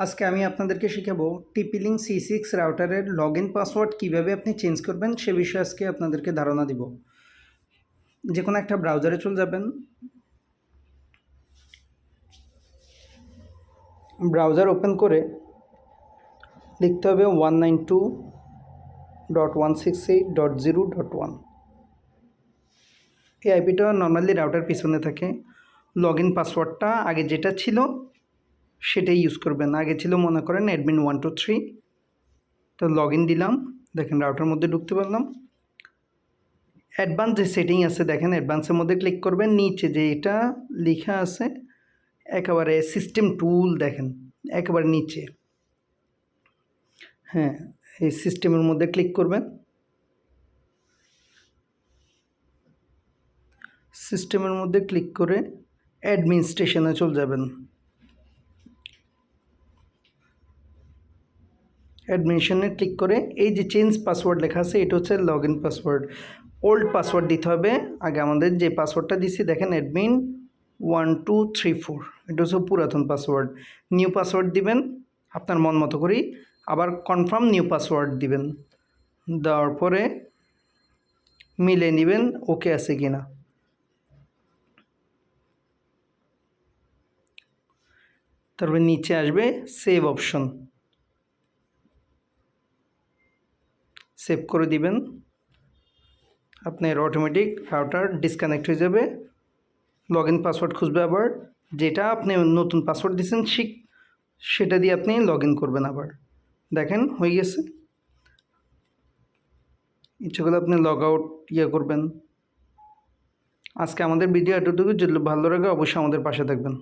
আজকে আমি আপনাদেরকে শেখাবো টিপিলিং সি সিক্স রাউটারের লগ ইন পাসওয়ার্ড কীভাবে আপনি চেঞ্জ করবেন সে বিষয়ে আজকে আপনাদেরকে ধারণা দিব। যে কোনো একটা ব্রাউজারে চলে যাবেন। ব্রাউজার ওপেন করে লিখতে হবে one nine two dot one six eight dot zero dot one এই আইপিটা নর্মালি রাউটার পিছনে থাকে। লগ ইন পাসওয়ার্ডটা আগে যেটা ছিল সেটাই ইউজ করবেন। আগে ছিল মনে করেন অ্যাডমিন ওয়ান টু থ্রি তো লগ ইন দিলাম, দেখেন রাউটার মধ্যে ঢুকতে পারলাম। অ্যাডভান্স যে সেটিং আছে, দেখেন অ্যাডভান্সের মধ্যে ক্লিক করবেন, নিচে যে এটা লেখা আছে, একেবারে সিস্টেম টুল দেখেন, একেবারে নিচে। হ্যাঁ এই সিস্টেমের মধ্যে ক্লিক করবেন। সিস্টেমের মধ্যে ক্লিক করে অ্যাডমিনিস্ট্রেশনে চলে যাবেন। অ্যাডমিশনে ক্লিক করে এই যে চেঞ্জ পাসওয়ার্ড লেখা আছে, এটা হচ্ছে log in password old password দিতে হবে। আগে আমাদের যে পাসওয়ার্ডটা দিছি, দেখেন admin one two three four এটা হচ্ছে পুরাতন পাসওয়ার্ড নিউ পাসওয়ার্ড দিবেন, আপনার মন মতো করেই। আবার কনফার্ম নিউ পাসওয়ার্ড দিবেন। দেওয়ার পরে মিলে নেবেন ওকে আছে কি না তারপরে নিচে আসবে সেভ অপশন সেভ করে দিবেন। আপনার অটোমেটিক রাউটার ডিসকানেক্ট হয়ে যাবে। লগ ইন পাসওয়ার্ড খুঁজবে আবার। যেটা আপনি নতুন পাসওয়ার্ড দিয়েছেন শিখ সেটা দিয়ে আপনি লগ ইন করবেন আবার। দেখেন, হয়ে গেছে। ইচ্ছে করলে আপনি লগ আউট ইয়ে করবেন। আজকে আমাদের ভিডিও এতটুকু। যদি ভালো লাগে, অবশ্যই আমাদের পাশে থাকবেন।